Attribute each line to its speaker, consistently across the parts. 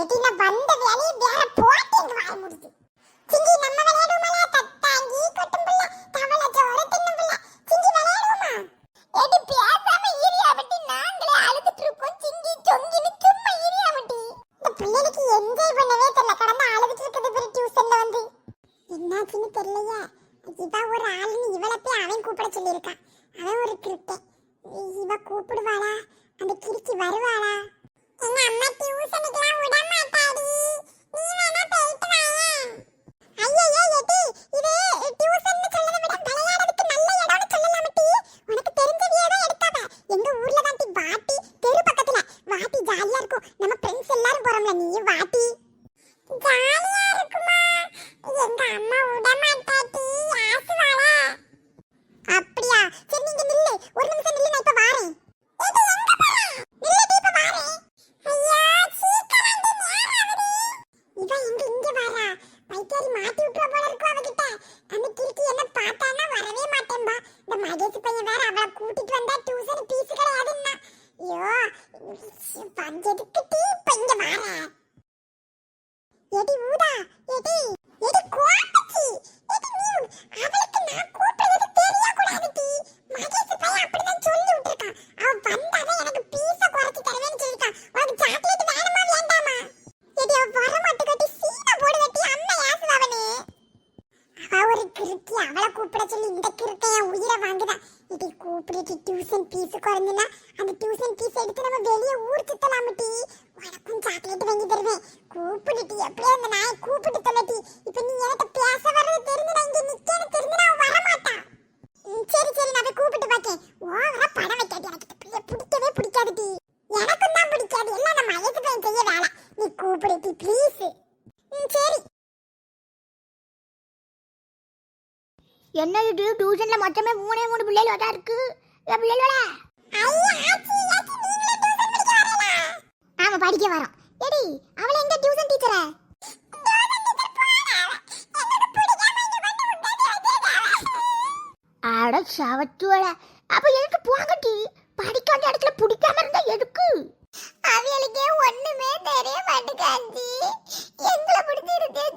Speaker 1: ஏடி வந்த வேலையை வேற போட்டேங்க வாய முடிச்சு சிங்கி நம்ம விளையாடுவோம்ல தட்டாங்கி கொட்டும்போல தவளை ஜோர தின்னும்போல சிங்கி விளையாடுவோமா? ஏடி பேசாம இரியாமட்டி நாங்களே அழுதுட்டு இருக்கோம் சிங்கி சொங்கின்னு சும்மா இரியாமட்டி இந்த பிள்ளைக்கு என்ஜாய் பண்ணவே தெரியல. கடந்து அழுதுட்டு இருக்குது பெரிய டியூஷன்ல வந்து. என்னாச்சுன்னு தெரியலையே. இவ ஒரு ஆளுன்னு இவளை போய் அவன் கூப்பிட சொல்லியிருக்கான் அவன் ஒரு கிருட்டை இவ கூப்பிடுவாளா? அந்த கிறுக்கி வருவாளா எங்க அம்மா டியூஷனுக்குலாம் விட மாட்டாடி நீ வேணா போயிட்டு வாயேன் ஐயையோ எடி இது டியூஷன் சொல்லத விட விளையாடுறதுக்கு நல்ல இடம்னு சொல்லலாமட்டி உனக்கு தெரிஞ்சவியே தான் எடுத்தாவ எங்க ஊர்ல தான் டி வாட்டி தெரு பக்கத்துல வாட்டி ஜாலியா இருக்கும் நம்ம ஃப்ரெண்ட்ஸ் எல்லாரும் போறோம்ல நீ வாட்டி ஜாலியா இருக்குமா எங்க அம்மா விட மாட்டாட்டி ஆசுவாளா அப்படியா சரி நீங்க நில்லு ஒரு நிமிஷம் நில்லு நான் இப்ப வாரேன் ஏடி எங்க போறா நில்லுடி இப்ப வாரேன் ஐயா சீக்கிரம் வந்து நேரம் ஆகுது இவ எங்க இங்க வரா பைத்தியாரி மாட்டி விட்டுற போல இருக்கும் அவகிட்ட அந்த கிறுக்கி என்ன பார்த்தானா வரவே மாட்டேன்பா இந்த மகேஷ் பையன் வேற அவளை கூட்டிட்டு வந்தா டியூஷன் பீஸ் கிடையாதுன்னா ஐயோ பஞ்சதுக்கு டீ இப்ப இங்க வர எடி ஊதா எடி எடி கோட்டச்சி எடி நீ அவளுக்கு நான் கூப்பிடுறது தெரிய கூடாது டி மகேஷ் பையன் அப்படிதான் சொல்லி விட்டுருக்கான் அவன் வந்தாதான் எனக்கு பீஸ குறைச்சி தருவேன்னு சொல்லிருக்கான் உனக்கு சாக்லேட் வேணுமா வேண்டாமா எடி அவ வர மாட்டேங்கட்டி சீனா போடு வெட்டி அம்மா யாசுவாவனே அவ ஒரு கிருத்தி. அவளை கூப்பிட சொல்லி இந்த கிருத்தை என் உயிரை வாங்குதான் இடி கூப்பிட்டு டியூஷன் பீஸ் குறைஞ்சுனா அந்த டியூஷன் ஃபீஸ் எடுத்து நம்ம வெளியே ஊர் சுத்தலாமட்டி. உனக்கும் சாக்லேட் வாங்கி தருவேன். கூப்பிட்டு எப்படியோ அந்த நாயை கூப்பிட்டு தொலைட்டி இப்போ நீ என்கிட்ட பேச வர்றது தெரிஞ்சுடா இங்கே இங்க நிக்கேன்னு தெரிஞ்சு நான் வர மாட்டான் சரி சரி நான் போய் கூப்பிட்டு பார்க்கேன் ஓவரா படம் வைக்காது எனக்கு. பிள்ளைய பிடிக்கவே பிடிக்காது டி எனக்கும் தான் பிடிக்காது. எல்லாம் நம்ம அழைத்து பையன் செய்ய வேலை. நீ கூப்பிடு டி ப்ளீஸ்
Speaker 2: என்ன இது? டியூஷன்ல மொத்தமே மூணே மூணு பிள்ளைகள் தான் இருக்கு. என் ஆமா படிக்க வரோம். எடி அவளை எங்க டியூஷன் டீச்சரா அட சவத்துவல அப்ப எதுக்கு போங்கட்டி படிக்காத இடத்துல பிடிக்காம இருந்தா எதுக்கு?
Speaker 1: அவியலுக்கே ஒண்ணுமே தெரிய மாட்டேங்காஞ்சி எங்களை பிடிச்சி இருக்கேன்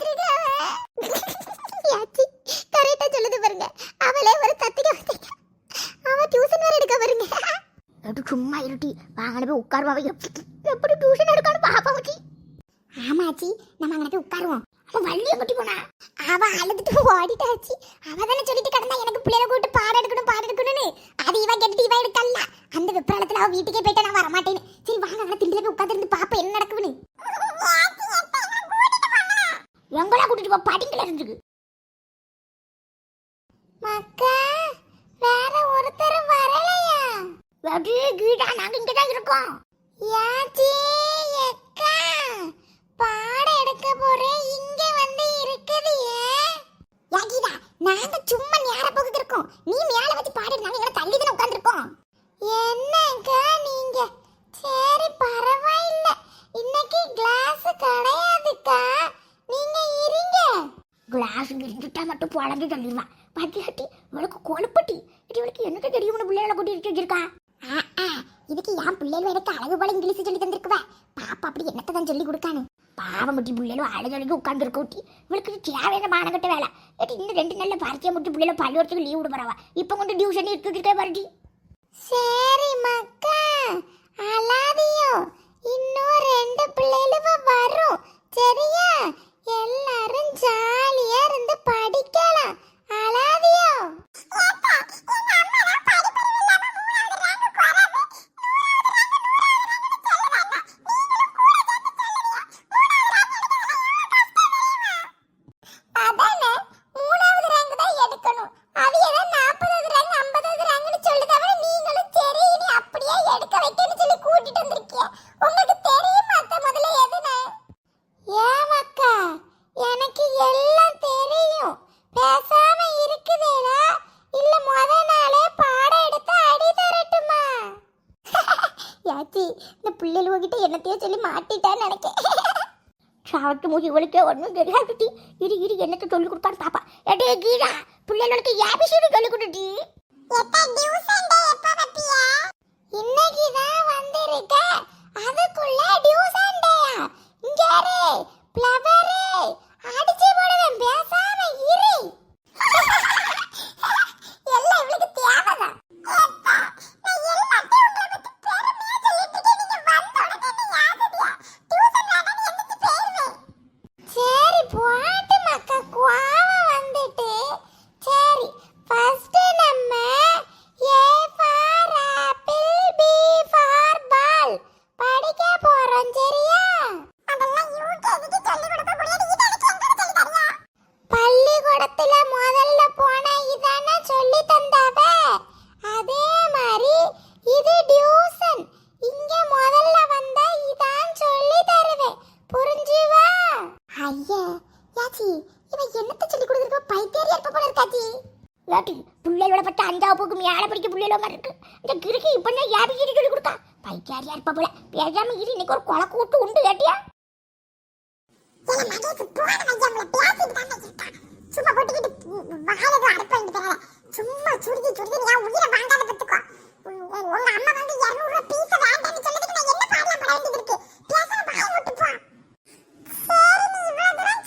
Speaker 2: கரெக்டா சொல்லுது பாருங்க. அவளே ஒரு தத்திக்க அவ டியூஷன் வேற எடுக்க பாருங்க. அது சும்மா இருட்டி வாங்கன போய் உட்காருவா எப்படி டியூஷன் எடுக்கணும் பாப்பா மச்சி.
Speaker 1: ஆமாச்சி நம்ம அங்க போய் உட்காருவோம்.
Speaker 2: அவ வள்ளிய கட்டி போனா?
Speaker 1: அவ அழுதுட்டு ஓடிட்டாச்சு அவ தானே சொல்லிட்டு கிடந்தா எனக்கு பிள்ளைல கூட்டு பாடம் எடுக்கணும் பாடம் எடுக்கணும்னு. அது இவ கேட்டுட்டு இவ எடுக்கல அந்த விப்ராலத்துல அவ வீட்டுக்கே போயிட்டு நான் வர மாட்டேன்னு சரி வாங்க அவளை திண்டில போய் உட்கார்ந்து பாப்பா என்ன நடக்குதுன்னு.
Speaker 2: எங்களா கூட்டிட்டு போ? படிக்கல இருந்துக்கு
Speaker 1: மக்கா வேற ஒருத்தர் வரலையா?
Speaker 2: வெடி கீடா நாங்க இங்க தான் இருக்கோம்
Speaker 1: யாச்சி எக்கா பாடம் எடுக்க போறேன் இங்க வந்து இருக்குது யாகிதா நாங்க சும்மா நேர போகுது இருக்கோம். நீ மேல வச்சு பாடி நாங்க இங்க தள்ளி தான உட்கார்ந்திருக்கோம். என்னக்கா நீங்க? சரி பரவாயில்ல. இன்னைக்கு கிளாஸ் கிடையாதுக்கா. நீங்க
Speaker 2: கிளாஸ் இருந்துட்டா மட்டும் பொழந்து தள்ளிடுவான் பாத்தியாட்டி இவளுக்கு கொழுப்பட்டி. இது இவளுக்கு என்னக்கு தெரியும்? பிள்ளைகளை கூட்டி வச்சிருக்கா. இதுக்கு என் பிள்ளைகளும் எனக்கு அழகு போல இங்கிலீஷ் சொல்லி தந்திருக்குவ. பாப்பா அப்படி என்னத்தை தான் சொல்லி கொடுக்கானு. பாவம் முட்டி பிள்ளைகளும் அழகு அழகு உட்காந்து இருக்க ஊட்டி. இவளுக்கு தேவையான மானகட்ட வேலை. ஏட்டி இன்னும் ரெண்டு நாள்ல பரிச்சை முட்டி பிள்ளைல பள்ளிக்கூடத்துக்கு லீவ் விட போறவா. இப்போ கொண்டு டியூஷன் எடுத்துக்கிட்டே வரடி சரி மக்கா இந்த பிள்ளைகள் கிட்ட என்னத்தையோ சொல்லி மாட்டிட்டான்னு நினைக்கேன். சாவட்டு மூஞ்சி இவளுக்கே ஒன்றும் தெரியாதுடி இரு இரு என்னத்தை சொல்லி கொடுப்பான்னு பாப்பா. எடே கீழா பிள்ளைகளுக்கு ஏபிசிடி சொல்லி கொடுட்டி இன்னைக்கு தான் வந்திருக்க? அதுக்குள்ள டியூசன் டேயா? இங்க பிளவரு அடிச்சு போடுவேன். பேசாம இரு. மேல இருக்கு இந்த கிருகி இப்ப யாபி கிரி சொல்லி கொடுத்தா? பைக்காரியா இருப்ப போல? பேசாம இரு இன்னைக்கு ஒரு கொலை கூட்டு உண்டு கேட்டியா?
Speaker 1: சும்மா கொட்டிக்கிட்டு வாயில ஏதோ சும்மா சுருதி சுருதி என் உயிரை வாங்காத பத்துக்கோ உங்க அம்மா வந்து இருநூறு ரூபாய் வேண்டாம்னு நான் என்ன பாடலாம் பட வேண்டியது இருக்கு? பேசாம வாயை விட்டு போ. சரி நீ இவ்வளவு தூரம்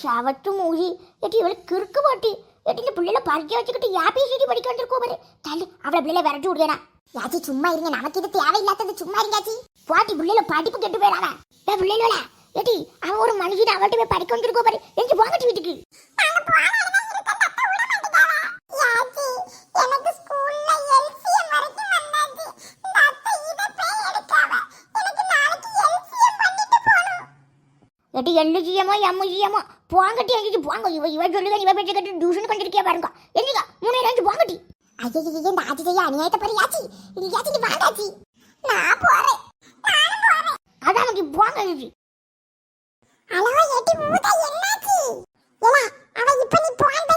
Speaker 2: சவட்டு மூழி எட்டி இவளுக்கு கிறுக்கு போட்டி. எட்டி இந்த பிள்ளைல பறிக்க வச்சுக்கிட்டு சுத்தி படிக்க வந்திருக்கோம் பாரு. தள்ளு அவளை பிள்ளைல விரட்டி விடுவேனா
Speaker 1: யாச்சி சும்மா இருங்க. நமக்கு இது தேவையில்லாதது. சும்மா இருங்காச்சி
Speaker 2: பாட்டி பிள்ளைல படிப்பு கெட்டு போயிடாம ஏ பிள்ளைல எட்டி அவன் ஒரு மனுஷன் அவள்கிட்ட போய் படிக்க வந்திருக்கோம் பாரு. எங்க போங்கட்டு வீட்டுக்கு. எட்டி எள்ளு ஜியமோ எம்மு ஜியமோ போங்கட்டி எங்கிட்டு போங்க இவ இவ சொல்லுங்க இவ பேச்சு கட்டி டியூஷன் கொண்டிருக்கியா பாருங்க. எங்க மூணு ரெண்டு போங்கட்டி
Speaker 1: ஐயோ இந்த ஆச்சி செய்ய அநியாயத்தை பாரு யாச்சி இது யாச்சி நீ வாடாச்சி நான் போறேன். நானும் போறேன்.
Speaker 2: அதான் நீ போங்க இது
Speaker 1: ஹலோ எட்டி ஊதா என்னாச்சி? ஏலா அவ இப்ப நீ போன்